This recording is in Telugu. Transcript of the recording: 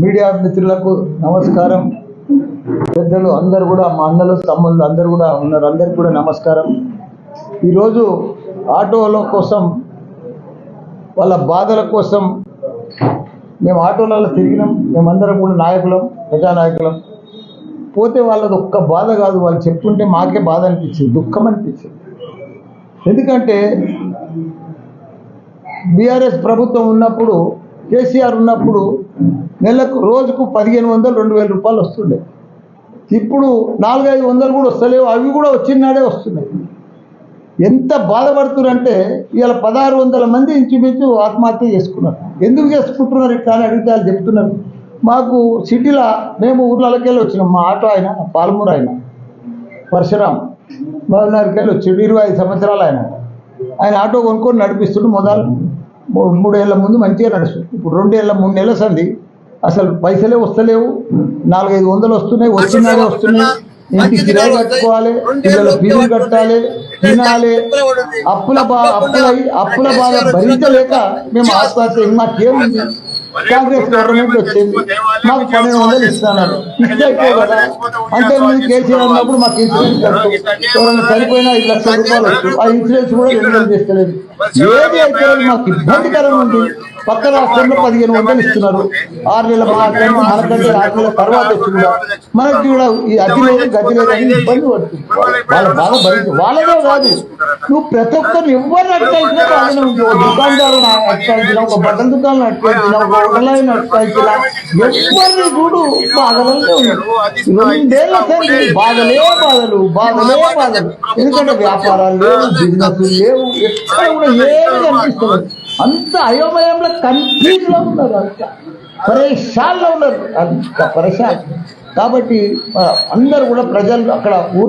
మీడియా మిత్రులకు నమస్కారం. పెద్దలు అందరు కూడా మా అన్నలు తమ్ముళ్ళు అందరు కూడా ఉన్నారు. అందరికి కూడా నమస్కారం. ఈరోజు ఆటోల కోసం వాళ్ళ బాధల కోసం మేము ఆటోలలో తిరిగినాం. మేమందరం కూడా నాయకులం ప్రజానాయకులం. పోతే వాళ్ళది ఒక్క బాధ కాదు. వాళ్ళు చెప్తుంటే మాకే బాధ అనిపించింది దుఃఖం అనిపించింది. ఎందుకంటే బీఆర్ఎస్ ప్రభుత్వం ఉన్నప్పుడు కేసీఆర్ ఉన్నప్పుడు నెలకు రోజుకు పదిహేను వందలు రెండు వేల రూపాయలు వస్తుండే. ఇప్పుడు నాలుగైదు వందలు కూడా వస్తలేవు అవి కూడా వచ్చినాడే వస్తున్నాయి. ఎంత బాధపడుతున్నారంటే ఇవాళ పదహారు వందల మంది ఇంచుమించు ఆత్మహత్య చేసుకున్నారు. ఎందుకు చేసుకుంటున్నారు ఇట్లా అని అడిగితే వాళ్ళు చెప్తున్నారు. మాకు సిటీలో మేము ఊర్లకెళ్ళి వచ్చినాం మా ఆటో ఆయన పాలమూరు ఆయన పరశురాం మహబూబ్నగర్కి వెళ్ళి వచ్చాడు ఇరవై ఐదు సంవత్సరాలు ఆయన. ఆయన ఆటో కొనుక్కొని నడిపిస్తుండు మొదలు. మూడేళ్ళ ముందు మంచిగా నడుస్తుంది. ఇప్పుడు రెండేళ్ళ మూడు నెలల సంది అసలు పైసలే వస్తలేవు. నాలుగైదు వందలు వస్తున్నాయి వచ్చినాడే వస్తున్నాయి. ఇంటికి కిరాయి కట్టుకోవాలి పిల్లల ఫీజులు కట్టాలి తినాలి. అప్పుల బా అప్పుల అప్పుల బాధ భరించలేక మేము ఆత్మహత్య మాకేముంది? కాంగ్రెస్ గవర్నమెంట్ వచ్చింది. మాకు పన్నెండు వందలు ఇస్తున్నారు ఇస్తే అయిపోయి కదా. అంటే మీరు కేసీఆర్ ఉన్నప్పుడు మాకు ఇన్సూరెన్స్ కట్టు ఎవరైనా చనిపోయినా ఐదు లక్షల రూపాయలు ఆ ఇన్సూరెన్స్ కూడా రెన్యువల్ చేస్తలేదు. ఏది అయితే మాకు ఇబ్బందికరంగా ఉంది. పక్క రాష్ట్రంలో పదిహేను వందలు ఇస్తున్నారు. ఆరు నెలల మాకంటే మనకంటే ఆరు నెలల తర్వాత వచ్చి మనకి కూడా ఈ అతి లేదు గతి లేదని ఇబ్బంది పడుతుంది. వాళ్ళ బాధ భరించు వాళ్ళదే కాదు నువ్వు ప్రతి ఒక్కరు ఎవరిని అట్టాల్సినా బాగానే ఒక దుకాణదారు అట్టాల్సిన ఒక బట్టల దుకాణం అట్టాల్సిన ఒక హోటల్ అట్టాల్సిన ఎవరిని చూడు బాధలనే ఉన్నారు రెండేళ్ళ సరే బాధలే బాధలు బాధలే బాధలు. ఎందుకంటే వ్యాపారాలు లేవు బిజినెస్ లేవు ఎక్కడ కూడా ఏమి కనిపిస్తుంది అంత అయోమయంలో కన్ఫ్యూజ్లో ఉన్నారు అంత. పరేషాల్లో ఉన్నారు. అంత పరేషాన్. కాబట్టి అందరు అందరూ కూడా ప్రజలు అక్కడ ఊర్లో